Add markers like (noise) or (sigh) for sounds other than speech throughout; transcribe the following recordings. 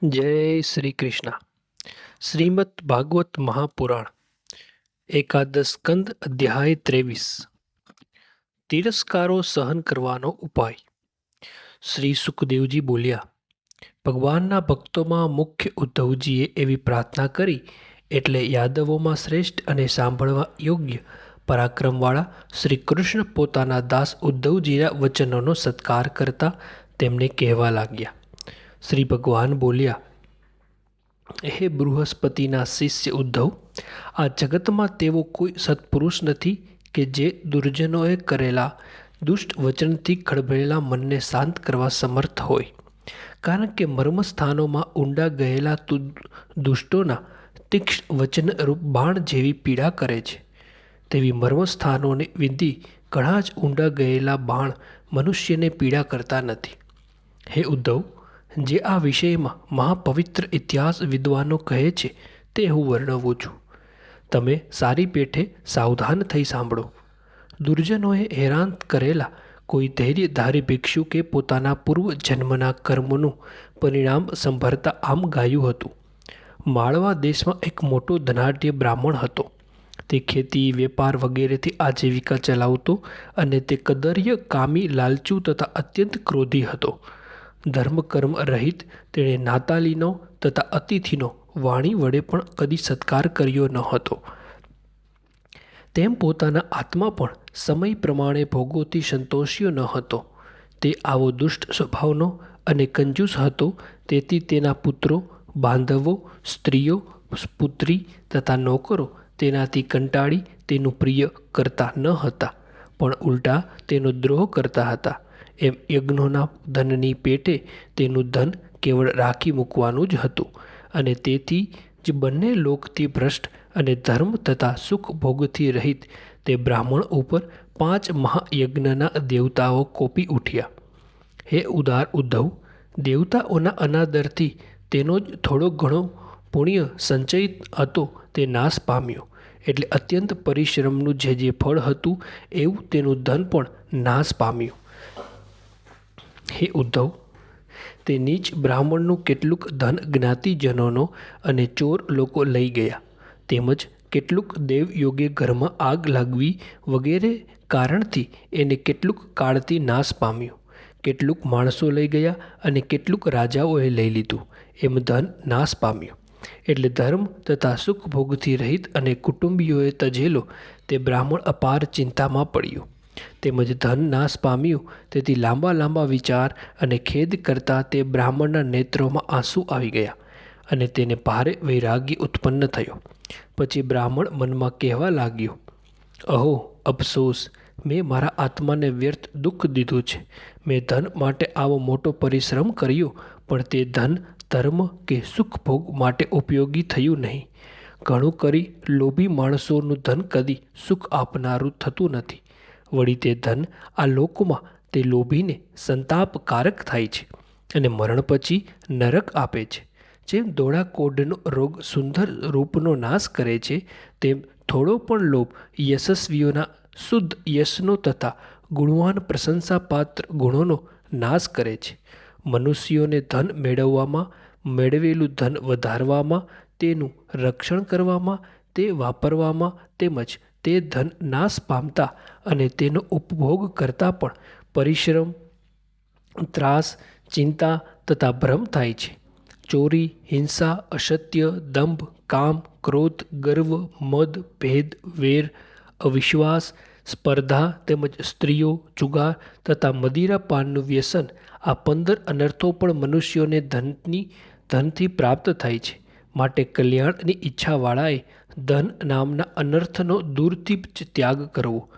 જય શ્રી કૃષ્ણ. શ્રીમદ ભાગવત મહાપુરાણ, એકાદશ સ્કંદ અધ્યાય ત્રેવીસ. તિરસ્કારો સહન કરવાનો ઉપાય. શ્રી સુખદેવજી બોલ્યા, ભગવાનના ભક્તોમાં મુખ્ય ઉદ્ધવજીએ એવી પ્રાર્થના કરી, એટલે યાદવોમાં શ્રેષ્ઠ અને સાંભળવા યોગ્ય પરાક્રમવાળા શ્રી કૃષ્ણ પોતાના દાસ ઉદ્ધવજીના વચનોનો સત્કાર કરતા તેમને કહેવા લાગ્યા. શ્રી ભગવાન બોલ્યા હે બૃહસ્પતિના શિષ્ય ઉદ્ધવ, આ જગતમાં તેવો કોઈ સત્પુરુષ નથી કે જે દુર્જનોએ કરેલા દુષ્ટ વચનથી ખળભળેલા મનને શાંત કરવા સમર્થ હોય. કારણ કે મર્મસ્થાનોમાં ઊંડા ગયેલા દુષ્ટોના તીક્ષ્ણ વચનરૂપ બાણ જેવી પીડા કરે છે. તેવી મર્મસ્થાનોને વિંધી ઘણા જ ઊંડા ગયેલા બાણ મનુષ્યને પીડા કરતા નથી. હે ઉદ્ધવ જે આ વિષયમાં મહાપવિત્ર ઇતિહાસ વિદ્વાનો કહે છે, તે હું વર્ણવું છું. તમે સારી પેઠે સાવધાન થઈ સાંભળો. દુર્જનોએ હેરાન કરેલા કોઈ ધૈર્યધારી ભિક્ષુ કે પોતાના પૂર્વ જન્મના કર્મનું પરિણામ સંભળતા આમ ગાયું હતું. માળવા દેશમાં એક મોટો ધનાઢ્ય બ્રાહ્મણ હતો. તે ખેતી, વેપાર વગેરેથી આજીવિકા ચલાવતો અને તે કદર્ય કામી, લાલચુ તથા અત્યંત ક્રોધી હતો. ધર્મકર્મ રહિત તેણે નાતાલીનો તથા અતિથિનો વાણી વડે પણ કદી સત્કાર કર્યો ન હતો. તેમ પોતાના આત્મા પણ સમય પ્રમાણે ભોગોથી સંતોષ્યો ન હતો. તે આવો દુષ્ટ સ્વભાવનો અને કંજૂસ હતો, તેથી તેના પુત્રો, બાંધવો, સ્ત્રીઓ, પુત્રી તથા નોકરો તેનાથી કંટાળી તેનું પ્રિય કરતા ન હતા, પણ ઉલટા તેનો દ્રોહ કરતા હતા. એમ યજ્ઞોના ધનની પેટે તેનું ધન કેવળ રાખી મૂકવાનું જ હતું. અને તેથી જ બંને લોકથી ભ્રષ્ટ અને ધર્મ તથા સુખ ભોગથી રહિત તે બ્રાહ્મણ ઉપર પાંચ મહાયજ્ઞના દેવતાઓ કોપી ઉઠ્યા. હે ઉદાર ઉદ્ધવ, દેવતાઓના અનાદરથી તેનો જ થોડો ઘણો પુણ્ય સંચયિત હતો તે નાશ પામ્યો. એટલે અત્યંત પરિશ્રમનું જે જે ફળ હતું એવું તેનું ધન પણ નાશ પામ્યું. હે ઉદ્ધવ? તે નીચ બ્રાહ્મણનું કેટલુંક ધન જ્ઞાતિજનોનો અને ચોર લોકો લઈ ગયા. તેમજ કેટલુંક દેવયોગે ઘરમાં આગ લાગવી વગેરે કારણથી એને કેટલુંક કાળથી નાશ પામ્યું. કેટલુંક માણસો લઈ ગયા અને કેટલુંક રાજાઓએ લઈ લીધું. એમ ધન નાશ પામ્યું. એટલે ધર્મ તથા સુખ ભોગથી રહિત અને કુટુંબીઓએ તજેલો તે બ્રાહ્મણ અપાર ચિંતામાં પડ્યો. તેમજ ધન નાશ પામ્યું. તેથી લાંબા લાંબા વિચાર અને ખેદ કરતાં તે બ્રાહ્મણના નેત્રોમાં આંસુ આવી ગયા અને તેને ભારે વૈરાગ્ય ઉત્પન્ન થયો. પછી બ્રાહ્મણ મનમાં કહેવા લાગ્યો, અહો, અફસોસ, મેં મારા આત્માને વ્યર્થ દુઃખ દીધું છે. મેં ધન માટે આવો મોટો પરિશ્રમ કર્યો, પણ તે ધન ધર્મ કે સુખ ભોગ માટે ઉપયોગી થયું નહીં. ઘણું કરી લોભી માણસોનું ધન કદી સુખ આપનારું થતું નથી. વળી તે ધન આ લોકમાં તે લોભીને સંતાપકારક થાય છે અને મરણ પછી નરક આપે છે. જેમ ધોળા કોડનો રોગ સુંદર રૂપનો નાશ કરે છે, તેમ થોડો પણ લોભ યશસ્વીઓના શુદ્ધ યશનો તથા ગુણવાન પ્રશંસાપાત્ર ગુણોનો નાશ કરે છે. મનુષ્યોને ધન મેળવવામાં, મેળવેલું ધન વધારવામાં, તેનું રક્ષણ કરવામાં, તે વાપરવામાં તેમજ તે ધન નાશ પામતા અને તેનો ઉપભોગ કરતાં પણ પરિશ્રમ, ત્રાસ, ચિંતા તથા ભ્રમ થાય છે. ચોરી, હિંસા, અસત્ય, દંભ, કામ, ક્રોધ, ગર્વ, મદ, ભેદ, વેર, અવિશ્વાસ, સ્પર્ધા તેમજ સ્ત્રીઓ, જુગાર તથા મદિરાપાનનું વ્યસન આ પંદર અનર્થો પણ મનુષ્યોને ધનની, ધનથી પ્રાપ્ત થાય છે. માટે કલ્યાણની ઈચ્છાવાળાએ ધન નામના અનર્થનો દૂરથી જ ત્યાગ કરવો.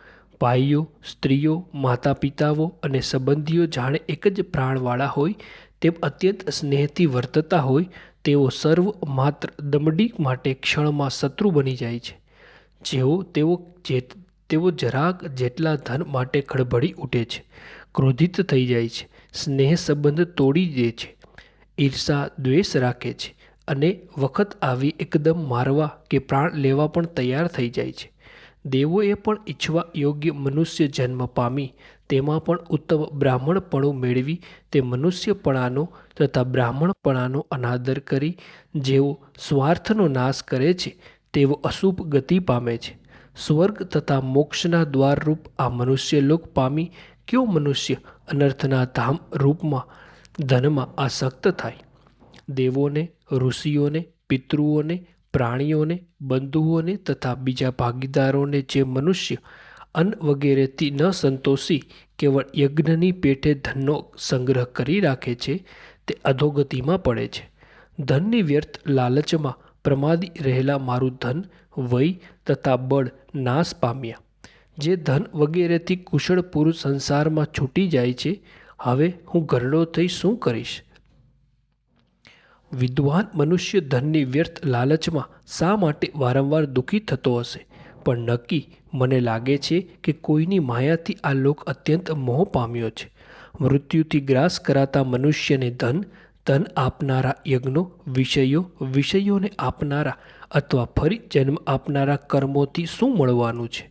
ભાઈઓ, સ્ત્રીઓ માતા પિતાઓ અને સંબંધીઓ જાણે એક જ પ્રાણવાળા હોય, તેમ અત્યંત સ્નેહથી વર્તતા હોય, તેઓ સર્વ માત્ર દમડી માટે ક્ષણમાં શત્રુ બની જાય છે. જેઓ તેઓ જે તેઓ જરાક જેટલા ધન માટે ખડભડી ઉઠે છે, ક્રોધિત થઈ જાય છે, સ્નેહ સંબંધ તોડી દે છે, ઈર્ષા દ્વેષ રાખે છે અને વખત આવી એકદમ મારવા કે પ્રાણ લેવા પણ તૈયાર થઈ જાય છે. દેવોએ પણ ઈચ્છવા યોગ્ય મનુષ્ય જન્મ પામી, તેમાં પણ ઉત્તમ બ્રાહ્મણપણું મેળવી, તે મનુષ્યપણાનો તથા બ્રાહ્મણપણાનો અનાદર કરી, જેઓ સ્વાર્થનો નાશ કરે છે, તેઓ અશુભ ગતિ પામે છે. સ્વર્ગ તથા મોક્ષના દ્વારરૂપ આ મનુષ્યલોક પામી, કયો મનુષ્ય અનર્થના ધામ રૂપમાં, ધનમાં આસક્ત થાય? દેવોને, ઋષિઓને, પિતૃઓને, પ્રાણીઓને, બંધુઓને તથા બીજા ભાગીદારોને જે મનુષ્ય અન્ન વગેરેથી ન સંતોષી, કેવળ યજ્ઞની પેટે ધનનો સંગ્રહ કરી રાખે છે, તે અધોગતિમાં પડે છે. ધનની વ્યર્થ લાલચમાં પ્રમાદી રહેલા મારું ધન, વય તથા બળ નાશ પામ્યા. જે ધન વગેરેથી કુશળ પુરુષ સંસારમાં છૂટી જાય છે, હવે હું ઘરડો થઈ શું કરીશ? વિદ્વાન મનુષ્ય ધનની વ્યર્થ લાલચમાં શા માટે વારંવાર દુઃખી થતો હશે? પણ નક્કી મને લાગે છે કે કોઈની માયાથી આ લોક અત્યંત મોહ પામ્યો છે. મૃત્યુથી ગ્રાસ કરાતા મનુષ્યને ધન ધન આપનારા યજ્ઞો, વિષયો, વિષયોને આપનારા અથવા ફરી જન્મ આપનારા કર્મોથી શું મળવાનું છે?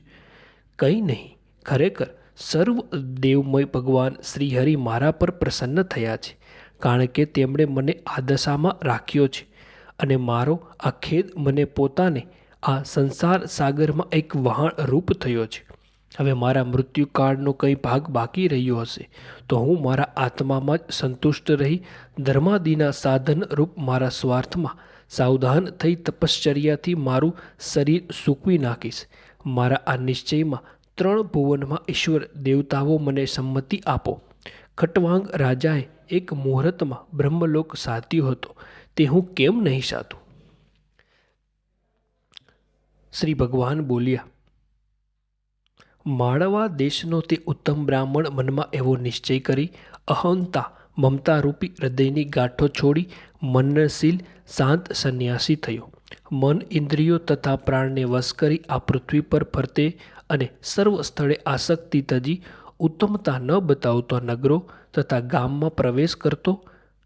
કંઈ નહીં, ખરેખર સર્વ દેવમય ભગવાન શ્રીહરિ મારા પર પ્રસન્ન થયા છે. કારણ કે તેમણે મને આ દશામાં રાખ્યો છે અને મારો આ ખેદ મને પોતાને આ સંસાર સાગરમાં એક વહાણ રૂપ થયો છે. હવે મારા મૃત્યુકાળનો કંઈ ભાગ બાકી રહ્યો હશે તો હું મારા આત્મામાં જ સંતુષ્ટ રહી ધર્માદિના સાધન રૂપ મારા સ્વાર્થમાં સાવધાન થઈ તપશ્ચર્યાથી મારું શરીર સૂકવી નાખીશ. મારા આ નિશ્ચયમાં ત્રણ ભુવનમાં ઈશ્વર દેવતાઓ મને સંમતિ આપો. ખટવાંગ રાજાએ એક મુહૂર્તમાં બ્રહ્મલોક સાધ્યો હતો. તે હું કેમ નહીં સાધું? શ્રી ભગવાન બોલ્યા, માળવા દેશનો તે ઉત્તમ બ્રાહ્મણ મનમાં એવો નિશ્ચય કરી, અહંતા મમતારૂપી હૃદયની ગાંઠો છોડી મનનશીલ શાંત સંન્યાસી થયો. મન ઇન્દ્રિયો તથા પ્રાણને વશ કરી આ પૃથ્વી પર ફરતે અને સર્વ સ્થળે આસક્તિ તજી ઉત્તમતા ન બતાવતો નગરો તથા ગામમાં પ્રવેશ કરતો,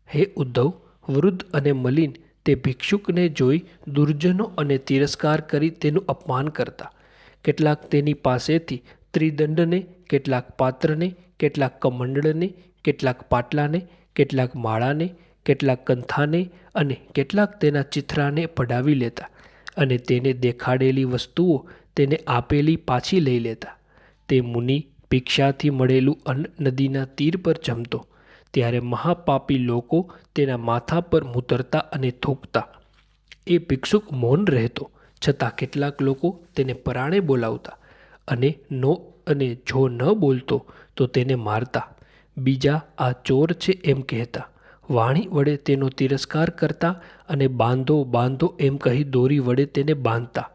હે ઉદ્ધવ, વૃદ્ધ અને મલિન, તે ભિક્ષુકને જોઈ દુર્જનો અને તિરસ્કાર કરી તેનું અપમાન કરતા. કેટલાક તેની પાસેથી ત્રિદંડને, કેટલાક પાત્રને, કેટલાક કમંડળને, કેટલાક પાટલાને, કેટલાક માળાને, કેટલાક કંથાને અને કેટલાક તેના ચિત્રાને પડાવી લેતા અને તેને દેખાડેલી વસ્તુઓ તેને આપેલી પાછી લઈ લેતા. તે મુનિ ભિક્ષાથી મળેલું અન્ન નદીના તીર પર જમતો. ત્યારે મહાપાપી લોકો તેના માથા પર મૂતરતા અને થૂંકતા એ ભિક્ષુક મૌન રહેતો, છતાં કેટલાક લોકો તેને પરાણે બોલાવતા અને નો અને જો ન બોલતો તો તેને મારતા. બીજા, આ ચોર છે એમ કહેતા. વાણી વડે તેનો તિરસ્કાર કરતા અને બાંધો બાંધો એમ કહી દોરી વડે તેને બાંધતા.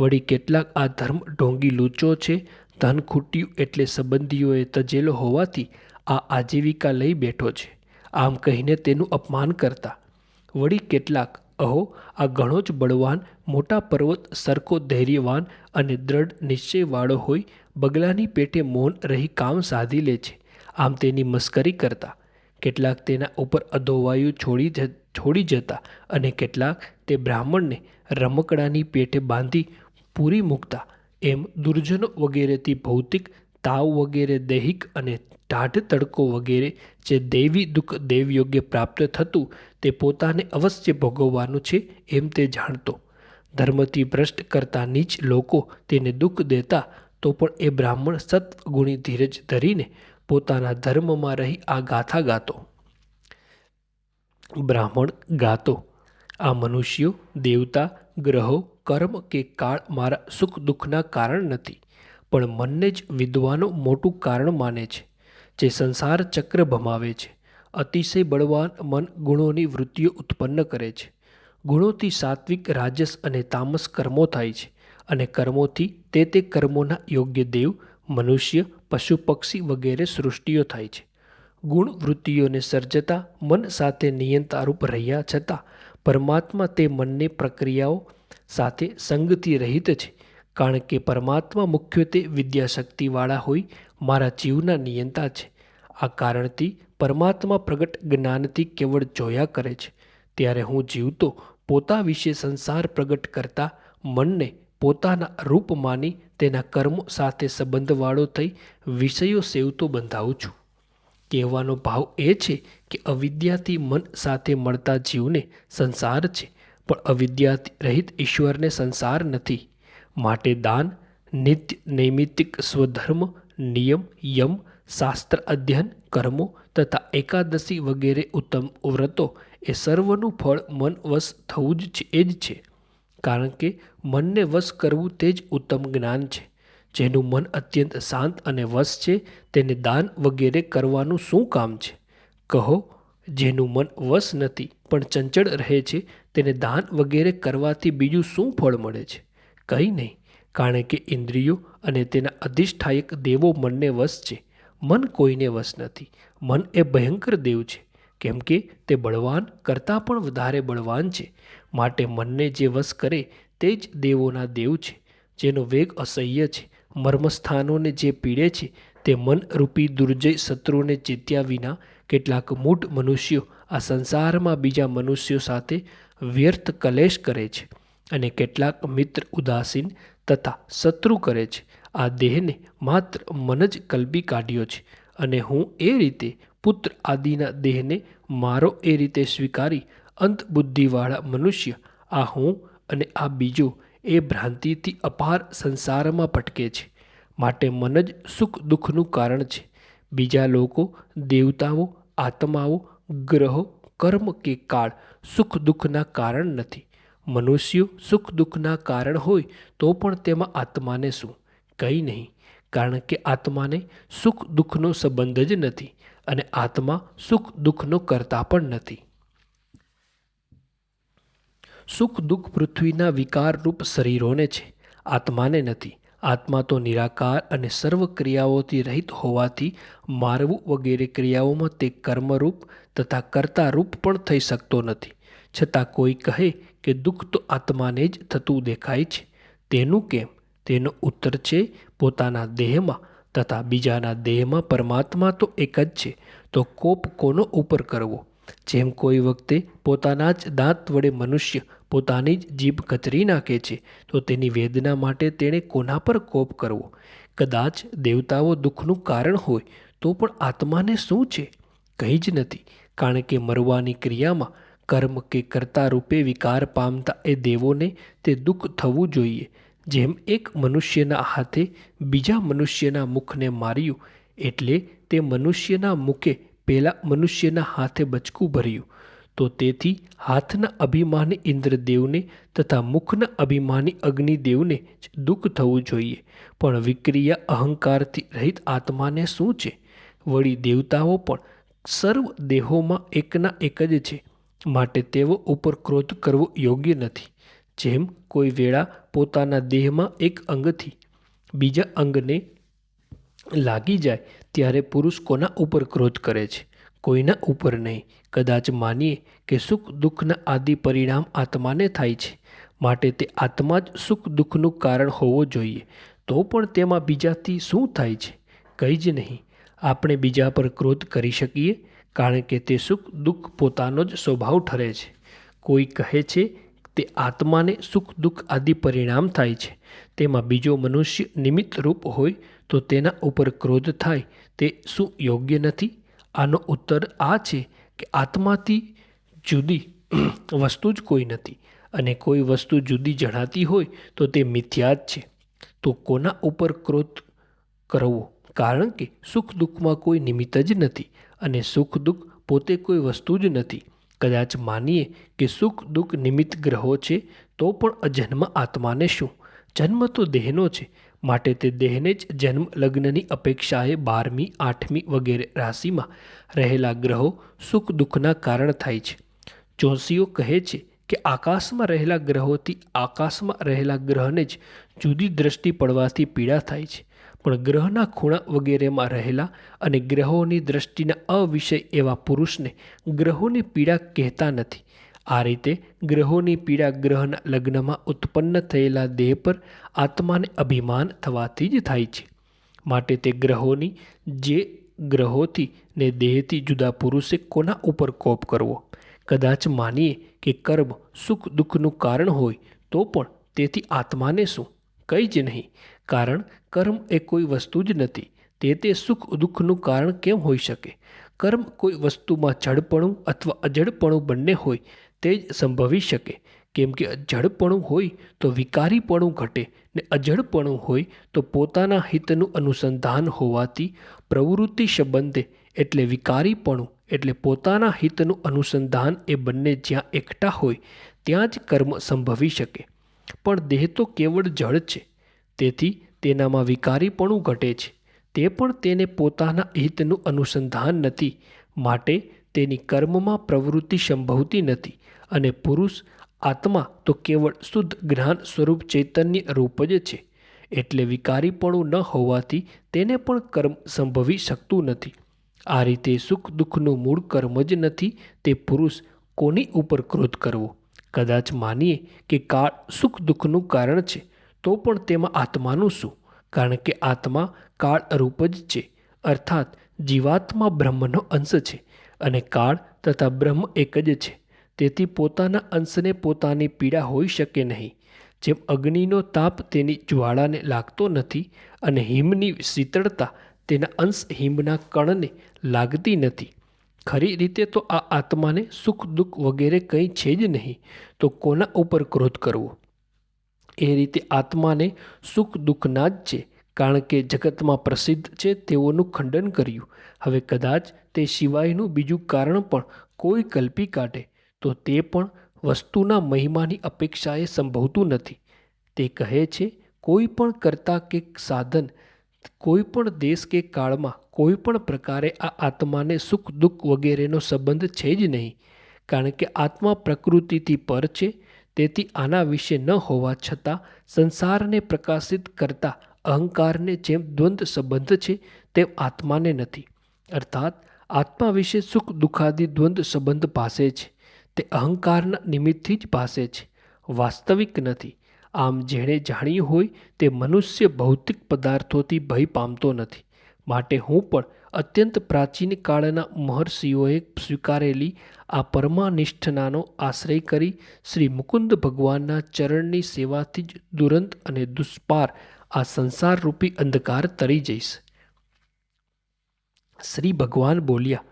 વળી કેટલાક, આ ધર્મ ઢોંગી લૂચો છે ધન ખૂટ્યું એટલે સંબંધીઓએ તજેલો હોવાથી આ આજીવિકા લઈ બેઠો છે. આમ કહીને તેનું અપમાન કરતા. વળી કેટલાક, અહો, આ ઘણો જ બળવાન, મોટા પર્વત સરખો ધૈર્યવાન અને દ્રઢ નિશ્ચયવાળો હોય, બગલાની પેટે મૌન રહી કામ સાધી લે છે. આમ તેની મસ્કરી કરતા. કેટલાક તેના ઉપર અધોવાયુ છોડી છોડી જતા અને કેટલાક તે બ્રાહ્મણને રમકડાની પેટે બાંધી પૂરી મૂકતા. એમ દુર્જનો વગેરેથી ભૌતિક, તાવ વગેરે, દૈહિક અને ટાઢ તડકો વગેરે જે દૈવી દુઃખ દેવયોગ્ય પ્રાપ્ત થતું તે પોતાને અવશ્ય ભોગવવાનું છે એમ તે જાણતો. ધર્મથી ભ્રષ્ટ કરતા નીચ લોકો તેને દુઃખ દેતા તો પણ એ બ્રાહ્મણ સત્વગુણી ધીરજ ધરીને પોતાના ધર્મમાં રહી આ ગાથા ગાતો. બ્રાહ્મણ ગાતો. આ મનુષ્યો, દેવતા, ગ્રહો કર્મ કે કાળ મારા સુખ દુઃખના કારણ નથી, પણ મનને જ વિદ્વાનો મોટું કારણ માને છે, જે સંસાર ચક્ર ભમાવે છે. અતિશય બળવાન મન ગુણોની વૃત્તિઓ ઉત્પન્ન કરે છે. ગુણોથી સાત્વિક, રાજસ અને તામસ કર્મો થાય છે અને કર્મોથી તે તે કર્મોના યોગ્ય દેવ, મનુષ્ય, પશુ, પક્ષી વગેરે સૃષ્ટિઓ થાય છે. ગુણ વૃત્તિઓને સર્જતા, મન સાથે નિયંતારૂપ રહ્યા છતાં, પરમાત્મા તે મનની પ્રક્રિયાઓ સાથે સંગતી રહિત છે. કારણ કે પરમાત્મા મુખ્યત્વે વિદ્યાશક્તિવાળા હોય, મારા જીવના નિયંતા છે. આ કારણથી પરમાત્મા પ્રગટ જ્ઞાનથી કેવળ જોયા કરે છે. ત્યારે હું જીવતો પોતા વિશે સંસાર પ્રગટ કરતા મનને પોતાના રૂપ માની તેના કર્મો સાથે સંબંધવાળો થઈ વિષયો સેવતો બંધાવું છું. કહેવાનો ભાવ એ છે કે અવિદ્યાથી મન સાથે મળતા જીવને સંસાર છે. પણ અવિદ્યા રહિત ઈશ્વરને સંસાર નથી. માટે દાન, નિત્ય નૈમિત્તિક સ્વધર્મ, નિયમ, યમ, શાસ્ત્ર અધ્યયન, કર્મો તથા એકાદશી વગેરે ઉત્તમ વ્રતો એ સર્વનું ફળ મન વશ થવું જ છે, એ જ છે. કારણ કે મનને વશ કરવું તે જ ઉત્તમ જ્ઞાન છે. જેનું મન અત્યંત શાંત અને વશ છે, તેને દાન વગેરે કરવાનું શું કામ છે? કહો જેનું મન વશ નથી, પણ ચંચળ રહે છે, તેને દાન વગેરે કરવાથી બીજું શું ફળ મળે છે? કંઈ નહીં, કારણ કે ઇન્દ્રિયો અને તેના અધિષ્ઠાયક દેવો મનને વશ છે. મન કોઈને વશ નથી, મન એ ભયંકર દેવ છે, કેમ કે તે બળવાન કરતાં પણ વધારે બળવાન છે. માટે મનને જે વશ કરે, તે જ દેવોના દેવ છે, જેનો વેગ અસહ્ય છે. મર્મસ્થાનોને જે પીડે છે, તે મનરૂપી દુર્જય શત્રુને જીત્યા વિના કેટલાક મૂઢ મનુષ્યો આ સંસારમાં બીજા મનુષ્યો સાથે વ્યર્થ કલેશ કરે છે અને કેટલાક મિત્ર ઉદાસીન તથા શત્રુ કરે છે. આ દેહને માત્ર મન જ કલબી કાઢ્યો છે અને હું એ રીતે પુત્ર આદિના દેહને મારો એ રીતે સ્વીકારી અંત બુદ્ધિવાળા મનુષ્ય આ હું અને આ બીજો એ ભ્રાંતિથી અપાર સંસારમાં ભટકે છે. માટે મન જ સુખ દુઃખનું કારણ છે. બીજા લોકો, દેવતાઓ, આત્માઓ, ગ્રહો, કર્મ કે કાળ સુખ દુઃખના કારણ નથી. મનુષ્યો સુખ દુઃખના કારણ હોય તો પણ તેમાં આત્માને શું? કંઈ નહીં. કારણ કે આત્માને સુખ દુઃખનો સંબંધ જ નથી અને આત્મા સુખ દુઃખનો કરતા પણ નથી. સુખ દુઃખ પૃથ્વીના વિકારરૂપ શરીરોને છે. આત્માને નથી. આત્મા તો નિરાકાર અને સર્વ ક્રિયાઓથી રહિત હોવાથી મારવું વગેરે ક્રિયાઓમાં તે કર્મરૂપ તથા કર્તારૂપ પણ થઈ શકતો નથી. છતાં કોઈ કહે કે દુઃખ તો આત્માને જ થતું દેખાય છે. તેનું કેમ? તેનો ઉત્તર છે, પોતાના દેહમાં તથા બીજાના દેહમાં પરમાત્મા તો એક જ છે. તો કોપ કોનો ઉપર કરવો? જેમ કોઈ વખતે પોતાના જ દાંત વડે મનુષ્ય પોતાની જ જીભ કચરી નાખે છે, તો તેની વેદના માટે તેણે કોના પર કોપ કરવો? કદાચ દેવતાઓ દુઃખનું કારણ હોય, તો પણ આત્માને શું છે? કંઈ જ નથી, કારણ કે મરવાની ક્રિયામાં કર્મ કે કર્તા રૂપે વિકાર પામતા એ દેવોને તે દુઃખ થવું જોઈએ. જેમ એક મનુષ્યના હાથે બીજા મનુષ્યના મુખને માર્યું, એટલે તે મનુષ્યના મુખે પહેલાં મનુષ્યના હાથે બચકું ભર્યું. તો તેથી હાથના અભિમાની ઇન્દ્રદેવને તથા મુખના અભિમાની અગ્નિદેવને જ દુઃખ થવું જોઈએ. પણ વિક્રિયા અહંકારથી રહિત આત્માને શું છે? વળી દેવતાઓ પણ સર્વ દેહોમાં એકના એક જ છે. માટે તેઓ ઉપર ક્રોધ કરવો યોગ્ય નથી. જેમ કોઈ વેળા પોતાના દેહમાં એક અંગથી બીજા અંગને લાગી જાય, ત્યારે પુરુષ કોના ઉપર ક્રોધ કરે છે? કોઈના ઉપર નહીં. કદાચ માનીએ કે સુખ દુઃખના આદિ પરિણામ આત્માને થાય છે. માટે તે આત્મા જ સુખ દુઃખનું કારણ હોવો જોઈએ. તો પણ તેમાં બીજાથી શું થાય છે? કંઈ જ નહીં. આપણે બીજા પર ક્રોધ કરી શકીએ, કારણ કે તે સુખ દુઃખ પોતાનો જ સ્વભાવ ઠરે છે. કોઈ કહે છે તે આત્માને સુખ દુઃખ આદિ પરિણામ થાય છે. તેમાં બીજો મનુષ્ય નિમિત્ત રૂપ હોય તો તેના ઉપર ક્રોધ થાય, તે શું યોગ્ય નથી? આનો ઉત્તર આ છે કે આત્માથી જુદી (clears throat) વસ્તુ જ કોઈ નથી અને કોઈ વસ્તુ જુદી જણાતી હોય તો તે મિથ્યા જ છે. તો કોના ઉપર ક્રોધ કરવો? કારણ કે સુખ દુઃખમાં કોઈ નિમિત્ત જ નથી અને સુખ દુઃખ પોતે કોઈ વસ્તુ જ નથી. કદાચ માનીએ કે સુખ દુઃખ નિમિત્ત ગ્રહો છે તો પણ અજન્મ આત્માને શું? જન્મ તો દેહનો છે માટે તે દેહને જ જન્મ લગ્નની અપેક્ષાએ બારમી, આઠમી વગેરે રાશિમાં રહેલા ગ્રહો સુખ દુઃખના કારણ થાય છે. જોશીઓ કહે છે કે આકાશમાં રહેલા ગ્રહોથી આકાશમાં રહેલા ગ્રહને જ જુદી દ્રષ્ટિ પડવાથી પીડા થાય છે. પણ ગ્રહના ખૂણા વગેરેમાં રહેલા અને ગ્રહોની દ્રષ્ટિના અવિષય એવા પુરુષને ગ્રહોની પીડા કહેતા નથી. આ રીતે ગ્રહોની પીડા ગ્રહના લગ્નમાં ઉત્પન્ન થયેલા દેહ પર આત્માને અભિમાન થવાથી જ થાય છે. માટે તે ગ્રહોની જે ગ્રહોથી ને દેહથી જુદા પુરુષે કોના ઉપર કોપ કરવો? કદાચ માનીએ કે કર્મ સુખ દુઃખનું કારણ હોય તો પણ તેથી આત્માને શું? કંઈ જ નહીં. કારણ કર્મ એ કોઈ વસ્તુ જ નથી. તે તે સુખ દુઃખનું કારણ કેમ હોઈ શકે? કર્મ કોઈ વસ્તુમાં જડપણું અથવા અજડપણું બંને હોય તે જ સંભવી શકે. કેમ કે અજડપણું હોય તો વિકારીપણું ઘટે ને અજડપણું હોય તો પોતાના હિતનું અનુસંધાન હોવાથી પ્રવૃત્તિ સંબંધે એટલે વિકારીપણું એટલે પોતાના હિતનું અનુસંધાન એ બંને જ્યાં એકઠા હોય ત્યાં જ કર્મ સંભવી શકે. પણ દેહ તો કેવળ જળ છે. તેથી તેનામાં વિકારીપણું ઘટે છે. તે પણ તેને પોતાના હિતનું અનુસંધાન નથી. માટે તેની કર્મમાં પ્રવૃત્તિ સંભવતી નથી. અને પુરુષ આત્મા તો કેવળ શુદ્ધ જ્ઞાન સ્વરૂપ ચૈતન્ય રૂપ જ છે. એટલે વિકારીપણું ન હોવાથી તેને પણ કર્મ સંભવી શકતું નથી. આ રીતે સુખ દુઃખનું મૂળ કર્મ જ નથી, તે પુરુષ કોની ઉપર ક્રોધ કરવો? કદાચ માનીએ કે કાળ સુખ દુઃખનું કારણ છે, તો પણ તેમાં આત્માનું શું? કારણ કે આત્મા કાળ રૂપ જ છે, અર્થાત જીવાત્મા બ્રહ્મનો અંશ છે અને કાળ તથા બ્રહ્મ એક જ છે. તેથી પોતાના અંશને પોતાની પીડા હોઈ શકે નહીં. જેમ અગ્નિનો તાપ તેની જ્વાળાને લાગતો નથી અને હિમની શીતળતા તેના અંશ હિમના કણને લાગતી નથી. ખરી રીતે તો આ આત્માને સુખ દુઃખ વગેરે કંઈ છે જ નહીં, તો કોના ઉપર ક્રોધ કરવો? એ રીતે આત્માને સુખ દુઃખના જ છે, કારણ કે જગતમાં પ્રસિદ્ધ છે તેઓનું ખંડન કર્યું. હવે કદાચ તે સિવાયનું બીજું કારણ પણ કોઈ કલ્પી કાઢે. તો તે પણ વસ્તુના મહિમાની અપેક્ષાએ સંભવતું નથી. તે કહે છે, કોઈ પણ કરતા કે સાધન, કોઈ પણ દેશ કે કાળમાં, કોઈ પણ પ્રકારે આ આત્માને સુખ દુઃખ વગેરેનો સંબંધ છે જ નહીં, કારણ કે આત્મા પ્રકૃતિથી પર છે, તેથી આના વિશે ન હોવા છતાં સંસારને પ્રકાશિત કરતા અહંકારને જેમ દ્વંદ્વ સંબંધ છે, તેમ આત્માને નથી. અર્થાત, આત્મા વિશે સુખ દુઃખાદી દ્વંદ્વ સંબંધ ભાસે છે. તે અહંકારના નિમિત્તથી જ ભાસે છે. વાસ્તવિક નથી. આમ જેણે જાણ્યું હોય તે મનુષ્ય ભૌતિક પદાર્થોથી ભય પામતો નથી. માટે હું પણ અત્યંત પ્રાચીન કાળના મહર્ષિઓએ સ્વીકારેલી આ પરમાનિષ્ઠનાનો આશ્રય કરી શ્રી મુકુંદ ભગવાનના ચરણની સેવાથી જ દુરંત અને દુષ્પાર આ સંસારરૂપી અંધકાર તરી જઈશ. શ્રી ભગવાન બોલ્યા,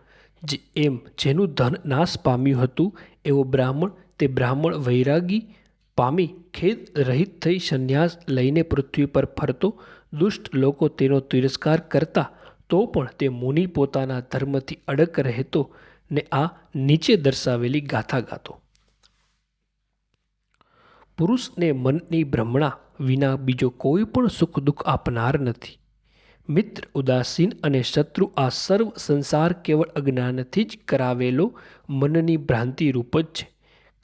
જે એમ જેનું ધન નાશ પામ્યું હતું એવો બ્રાહ્મણ તે બ્રાહ્મણ વૈરાગી પામી ખેદ રહિત થઈ સંન્યાસ લઈને પૃથ્વી પર ફરતો, દુષ્ટ લોકો તેનો તિરસ્કાર કરતા, તો પણ તે મુનિ પોતાના ધર્મથી અડગ રહેતો ને આ નીચે દર્શાવેલી ગાથા ગાતો. પુરુષને મનની ભ્રમણા વિના બીજો કોઈ પણ સુખ દુઃખ આપનાર નથી. મિત્ર, ઉદાસીન અને શત્રુ આ સર્વ સંસાર કેવળ અજ્ઞાનથી જ કરાવેલો મનની ભ્રાંતિ રૂપ જ છે.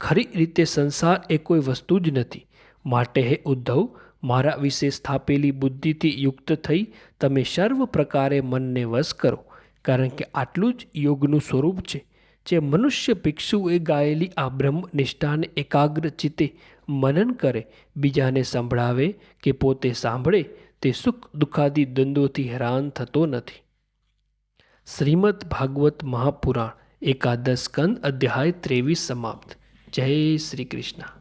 ખરી રીતે સંસાર એ કોઈ વસ્તુ જ નથી. માટે હે ઉદ્ધવ, મારા વિશે સ્થાપેલી બુદ્ધિથી યુક્ત થઈ તમે સર્વ પ્રકારે મનને વશ કરો, કારણ કે આટલું જ યોગનું સ્વરૂપ છે. જે મનુષ્ય ભિક્ષુએ ગાયેલી આ બ્રહ્મ નિષ્ઠાને એકાગ્ર ચિત્તે મનન કરે, બીજાને સંભળાવે કે પોતે સાંભળે તે સુખ દુઃખાદી દ્વંદોથી હેરાન થતો નથી. શ્રીમદ ભાગવત મહાપુરાણ એકાદશ સ્કંદ અધ્યાય ત્રેવીસ સમાપ્ત. જય શ્રી કૃષ્ણ.